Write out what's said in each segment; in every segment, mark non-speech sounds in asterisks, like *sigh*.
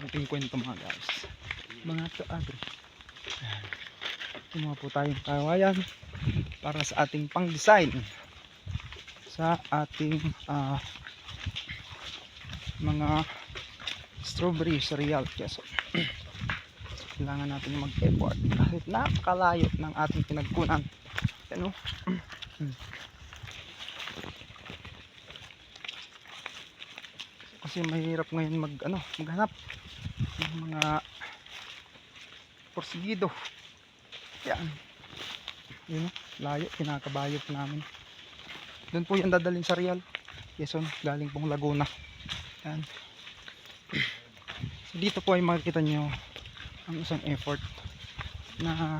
Konting kwento mga guys. Mga to agri. Ayan. Kumuha po tayong kawayan para sa ating pang-design sa ating ah, mga strawberry cereal keso. *clears throat* Kailangan natin mag-effort kahit napakalayo ng ating pinagkunan. Ano? *clears throat* Kasi mahirap ngayon mag ano, maghanap ng mga porsigido. Yan. Yun, layo, kinakabayo po namin. Doon po yung dadalhin sa Real. Quezon, galing pong Laguna. Yan. So, dito po ay makikita nyo ang isang effort na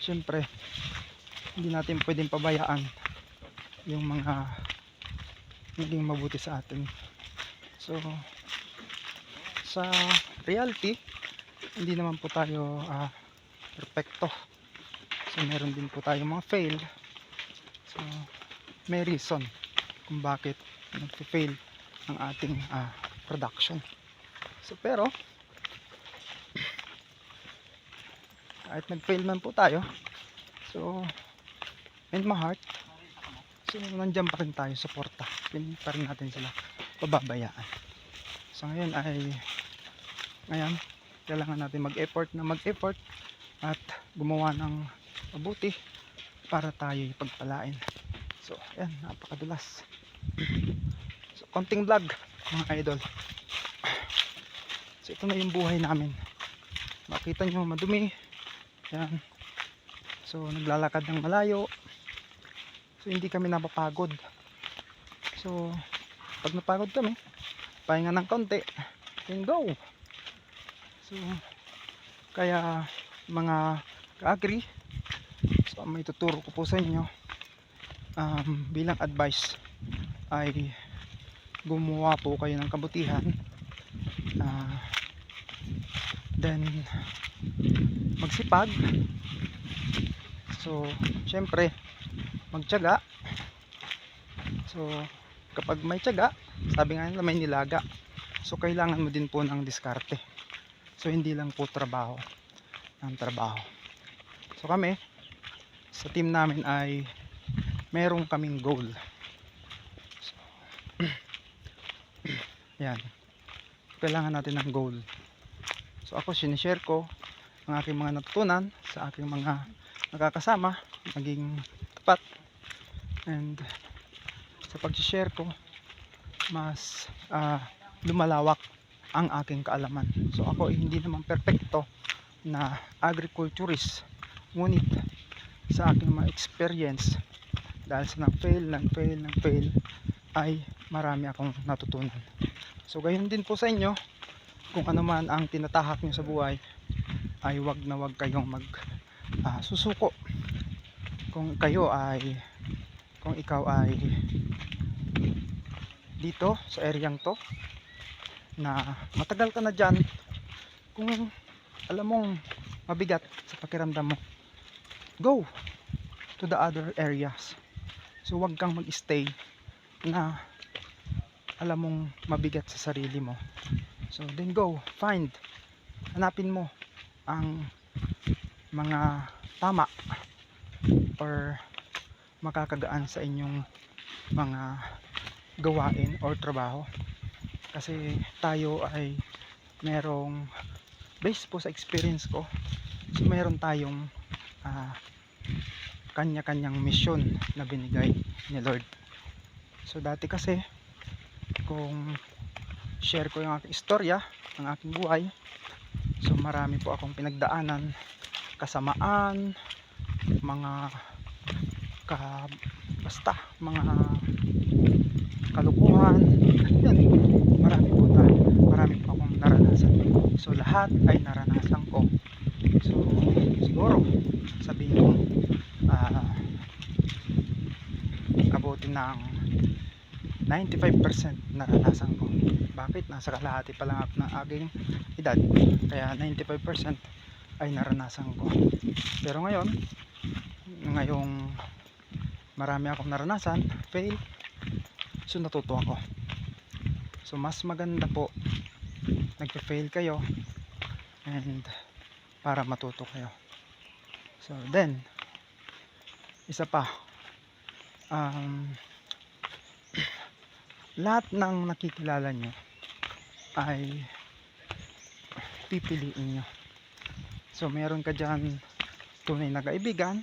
syempre hindi natin pwedeng pabayaan yung mga naging mabuti sa atin. So, sa reality, hindi naman po tayo ah, perfecto. So, meron din po tayo mga fail. So, may reason kung bakit nagpe-fail ang ating ah, production. So, pero, kahit nag-fail man po tayo, so, in my heart, so, nandyan pa rin tayo, suporta. Hindi pa rin natin sila pababayaan. So, ngayon ay, ngayon, kailangan natin mag-effort na mag-effort at gumawa ng mabuti para tayo ipagpalain. So, ayan, napakadulas. So, konting vlog, mga idol. So, ito na yung buhay namin. Makita nyo, madumi. Ayan. So, naglalakad ng malayo. So, hindi kami napapagod. So, pag napagod kami, pahinga ng konti, then go. So, kaya mga ka-agri, so may tuturo ko po sa inyo um, bilang advice ay gumawa po kayo ng kabutihan ah, then magsipag so syempre magtiyaga so kapag may tiyaga sabi nga nila may nilaga. So kailangan mo din po ng diskarte. So hindi lang po trabaho ng trabaho. So kami sa team namin ay merong kaming goal. So, *clears throat* yan. Kailangan natin ng goal. So ako sinishare ko ang aking mga natutunan sa aking mga nakakasama. Maging tapat. And sa pag-share ko mas ah, lumalawak ang aking kaalaman. So ako hindi naman perfecto na agriculturist. Ngunit sa aking mga experience dahil sa nang-fail, nang-fail, nang-fail ay marami akong natutunan. So gayon din po sa inyo kung ano man ang tinatahak nyo sa buhay ay wag na wag kayong mag ah, susuko. Kung kayo ay kung ikaw ay dito sa areang to na matagal ka na dyan kung alam mong mabigat sa pakiramdam mo go to the other areas. So wag kang mag-stay na alam mong mabigat sa sarili mo. So then go find hanapin mo ang mga tama or makakagaan sa inyong mga gawain or trabaho. Kasi tayo ay merong based po sa experience ko so meron tayong ah, kanya-kanyang mission na binigay ni Lord. So dati kasi kung share ko yung aking istorya ng aking buhay so marami po akong pinagdaanan kasamaan mga ka basta mga kalukuhan. Yan marami po tayo. Marami po akong naranasan. So lahat ay naranasan ko. So siguro sabihin ko ah abutin ng 95% naranasan ko. Bakit? Nasa kalahati pa lang ng aking edad. Kaya 95% ay naranasan ko. Pero ngayon ngayong marami akong naranasan fail so natuto ako so mas maganda po nagpa-fail kayo and para matuto kayo. So then, isa pa, um, *clears throat* lahat ng nakikilala nyo ay pipiliin nyo. So meron ka dyan tunay na kaibigan,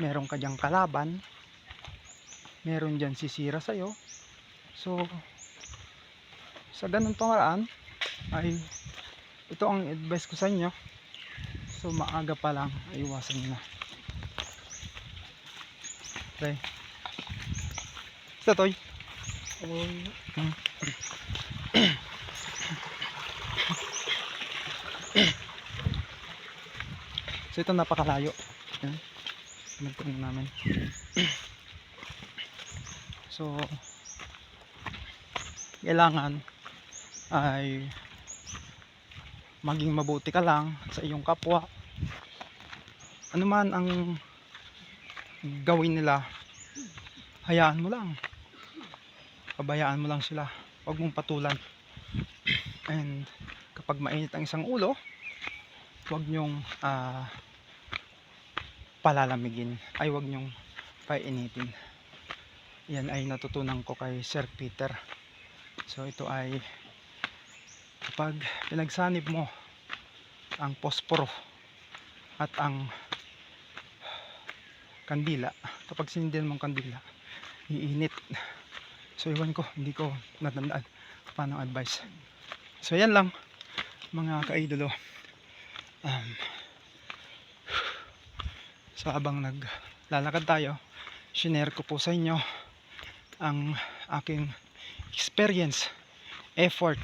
meron ka dyan kalaban, meron dyan sisira sa'yo. So, sa ganun pamaraan, ay ito ang advice ko sa inyo. So, maaga pa lang, ay iwasan na. Okay. Sa toy. Hmm. *coughs* So, ito napakalayo. Yan. Nagtanong namin. So, kailangan ay maging mabuti ka lang sa iyong kapwa. Ano man ang gawin nila, hayaan mo lang. Pabayaan mo lang sila. Huwag mong patulan. And kapag mainit ang isang ulo, huwag nyong ah, palalamigin. Ay, huwag nyong painitin. Yan ay natutunan ko kay Sir Peter. So ito ay kapag pinagsanib mo ang posporo at ang kandila, kapag sinindin mong kandila, iinit. So iwan ko, hindi ko natandaan paano advice. So yan lang mga kaidolo. Um, so habang naglalakad tayo, shinare ko po sa inyo ang aking experience, effort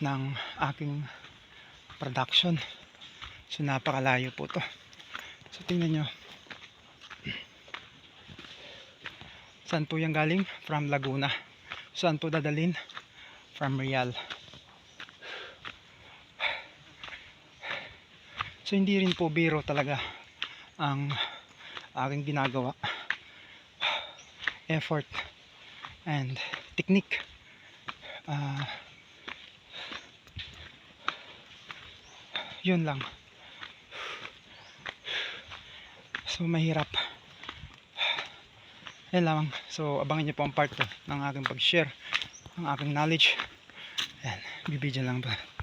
ng aking production. So napakalayo po to. So tingnan nyo. Saan po yung galing? From Laguna. Saan po dadalhin? From Real. So hindi rin po biro talaga ang aking ginagawa. Effort and technique. Ah, yun lang. So mahirap. Yan lang. So abangan niyo po ang part 2 ng aking pag share ng aking knowledge. Yan bibidyan lang ba